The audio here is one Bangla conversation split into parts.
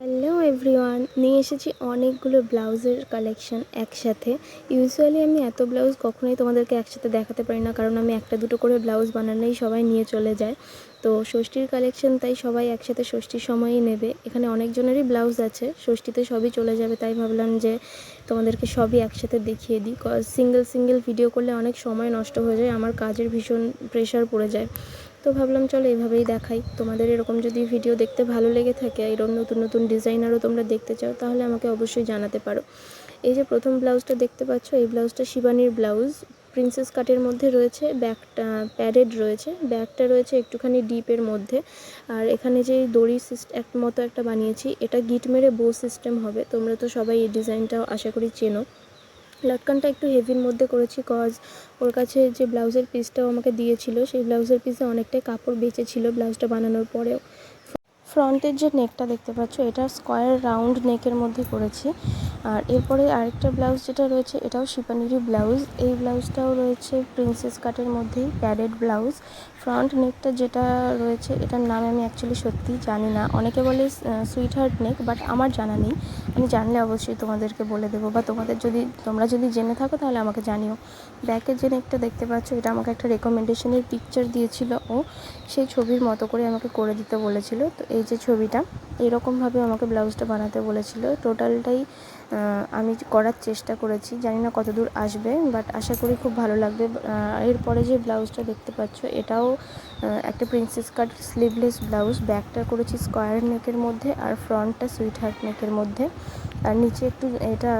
হ্যালো এভরিওয়ান নিয়ে এসেছি অনেকগুলো ব্লাউজের কালেকশন একসাথে। ইউজুয়ালি আমি এত ব্লাউজ কখনোই তোমাদেরকে একসাথে দেখাতে পারি না, কারণ আমি একটা দুটো করে ব্লাউজ বানালেই সবাই নিয়ে চলে যায়। তো ষষ্ঠীর কালেকশন তাই সবাই একসাথে ষষ্ঠীর সময়ই নেবে। এখানে অনেকজনেরই ব্লাউজ আছে, ষষ্ঠীতে সবই চলে যাবে, তাই ভাবলাম যে তোমাদেরকে সবই একসাথে দেখিয়ে দিই। সিঙ্গেল সিঙ্গেল ভিডিও করলে অনেক সময় নষ্ট হয়ে যায়, আমার কাজের ভীষণ প্রেশার পড়ে যায়। তো ভাবলাম, চলো এইভাবেই দেখাই। তোমাদের এরকম যদি ভিডিও দেখতে ভালো লেগে থাকে এরকম নতুন নতুন ডিজাইনারও তোমরা দেখতে চাও, তাহলে আমাকে অবশ্যই জানাতে পারো। এই যে প্রথম ব্লাউজটা দেখতে পাচ্ছ, এই ব্লাউজটা শিবানীর ব্লাউজ প্রিন্সেস কাটের মধ্যে রয়েছে ব্যাকটা প্যাডেড রয়েছে। ব্যাকটা রয়েছে একটুখানি ডিপের মধ্যে। আর এখানে যে দড়ি এক মতো একটা বানিয়েছি, এটা গিট মেরে বো সিস্টেম হবে। তোমরা তো সবাই এই ডিজাইনটাও আশা করি চেনো। লটকানটা একটু হেভির মধ্যে করেছি কজ ওর কাছে যে ব্লাউজের পিসটাও আমাকে দিয়েছিল, সেই ব্লাউজের পিসে অনেকটাই কাপড় বেঁচেছিল ব্লাউজটা বানানোর পরেও। ফ্রন্টের যে নেকটা দেখতে পাচ্ছ, এটা স্কোয়ার রাউন্ড নেকের মধ্যে করেছি। আর এরপরে আরেকটা ব্লাউজ যেটা রয়েছে, এটাও শিপানিরই ব্লাউজ। এই ব্লাউজটাও রয়েছে প্রিন্সেস কাটের মধ্যেই প্যাডেড ব্লাউজ। ফ্রন্ট নেকটা যেটা রয়েছে, এটার নাম আমি অ্যাকচুয়ালি সত্যি জানি না। অনেকে বলে সুইট হার্ট নেক বাট আমার জানা নেই। আমি জানলে অবশ্যই তোমাদেরকে বলে দেবো, বা তোমাদের যদি, তোমরা যদি জেনে থাকো, তাহলে আমাকে জানিও। ব্যাকের যে নেকটা দেখতে পাচ্ছ, এটা আমাকে একটা রেকমেন্ডেশনের পিকচার দিয়েছিল ও। সেই ছবির মতো করে আমাকে করে দিতে বলেছিল। তো এই যে ছবিটা, এরকমভাবে আমাকে ব্লাউজটা বানাতে বলেছিল। টোটালটাই আমি করার চেষ্টা করেছি। জানি না কত দূর আসবে বাট আশা করি খুব ভালো লাগবে। এরপরে যে ব্লাউজটা দেখতে পাচ্ছ, এটাও একটা প্রিন্সেস কাট স্লিভলেস ব্লাউজ। ব্যাকটা করেছি স্কোয়ার নেকের মধ্যে আর ফ্রন্টটা সুইট হার্ট নেকের মধ্যে। আর নিচে একটু এটা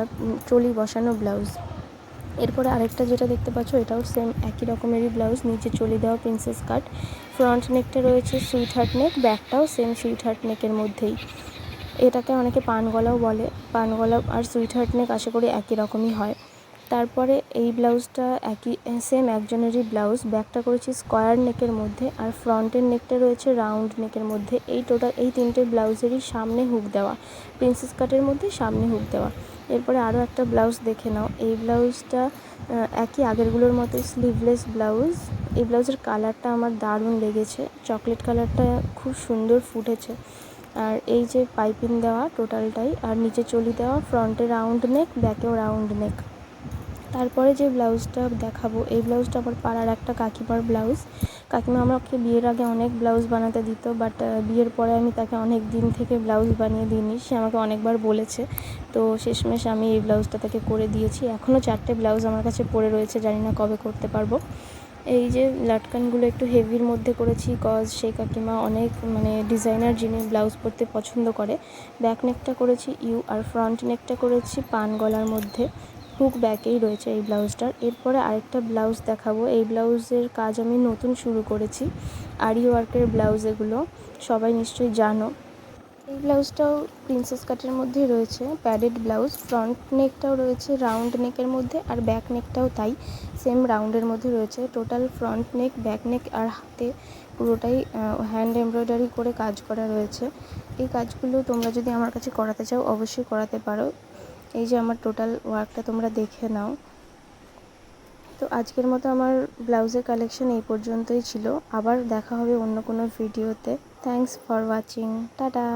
চলি বসানো ব্লাউজ। এরপরে আরেকটা যেটা দেখতে পাচ্ছ, এটাও সেম একই রকমেরই ব্লাউজ নিচে চলে দেওয়া প্রিন্সেস কাট ফ্রন্ট নেকটা রয়েছে সুইট হার্ট নেক ব্যাকটাও সেম সুইট হার্ট নেকের মধ্যেই। এটাকে অনেকে পান গলাও বলে পান গলা আর সুইট হার্ট নেক আশা করি একই রকমই হয়। তারপরে এই ব্লাউজটা একই সেম একজনেরই ব্লাউজ। ব্যাকটা করেছি স্কোয়ার নেকের মধ্যে আর ফ্রন্টের নেকটা রয়েছে রাউন্ড নেকের মধ্যে। এই টোটাল এই তিনটে ব্লাউজেরই সামনে হুক দেওয়া। প্রিন্সেস কাটের মধ্যে সামনে হুক দেওয়া। এরপরে আরও একটা ব্লাউজ দেখে নাও। এই ব্লাউজটা একই আগেরগুলোর মতো স্লিভলেস ব্লাউজ। এই ব্লাউজের কালারটা আমার দারুণ লেগেছে। চকলেট কালারটা খুব সুন্দর ফুটেছে। আর এই যে পাইপিং দেওয়া টোটালটাই আর নিচে চলি দেওয়া ফ্রন্টে রাউন্ড নেক ব্যাকেও রাউন্ড নেক তারপরে যে ব্লাউজটা দেখাবো, এই ব্লাউজটা আমার পাড়ার একটা কাকিমার ব্লাউজ। কাকিমা আমাকে বিয়ের আগে অনেক ব্লাউজ বানাতে দিত বাট বিয়ের পরে আমি তাকে অনেক দিন থেকে ব্লাউজ বানিয়ে দিইনি। সে আমাকে অনেকবার বলেছে, তো শেষমেশ আমি এই ব্লাউজটা তাকে করে দিয়েছি। এখনও চারটে ব্লাউজ আমার কাছে পড়ে রয়েছে, জানি না কবে করতে পারব। এই যে লাটকানগুলো একটু হেভির মধ্যে করেছি কজ সেই কাকিমা অনেক মানে ডিজাইনার জিনিস ব্লাউজ পরতে পছন্দ করে। ব্যাক নেকটা করেছি ইউ আর ফ্রন্ট নেকটা করেছি, পান গলার মধ্যে। হুক ব্যাকেই রয়েছে এই ব্লাউজটার। এরপরে আরেকটা ব্লাউজ দেখাবো। এই ব্লাউজের কাজ আমি নতুন শুরু করেছি। আরি ওয়ার্কের ব্লাউজ এগুলো, সবাই নিশ্চয়ই জানো। এই ব্লাউজটাও প্রিন্সেস কাটের মধ্যেই রয়েছে, প্যাডেড ব্লাউজ। ফ্রন্ট নেকটাও রয়েছে, রাউন্ড নেকের মধ্যে আর ব্যাক নেকটাও তাই, সেম রাউন্ডের মধ্যে রয়েছে। Total front neck, back neck আর হাতে পুরোটাই হ্যান্ড এমব্রয়ডারি করে কাজ করা রয়েছে। এই কাজগুলো তোমরা যদি আমার কাছে করাতে চাও, অবশ্যই করাতে পারো। এই যে আমার টোটাল ওয়ার্কটা তোমরা দেখে নাও। তো আজকের মতো আমার ব্লাউজের কালেকশন এই পর্যন্তই ছিল। আবার দেখা হবে অন্য কোনো ভিডিওতে থ্যাংকস ফর ওয়াচিং টাটা!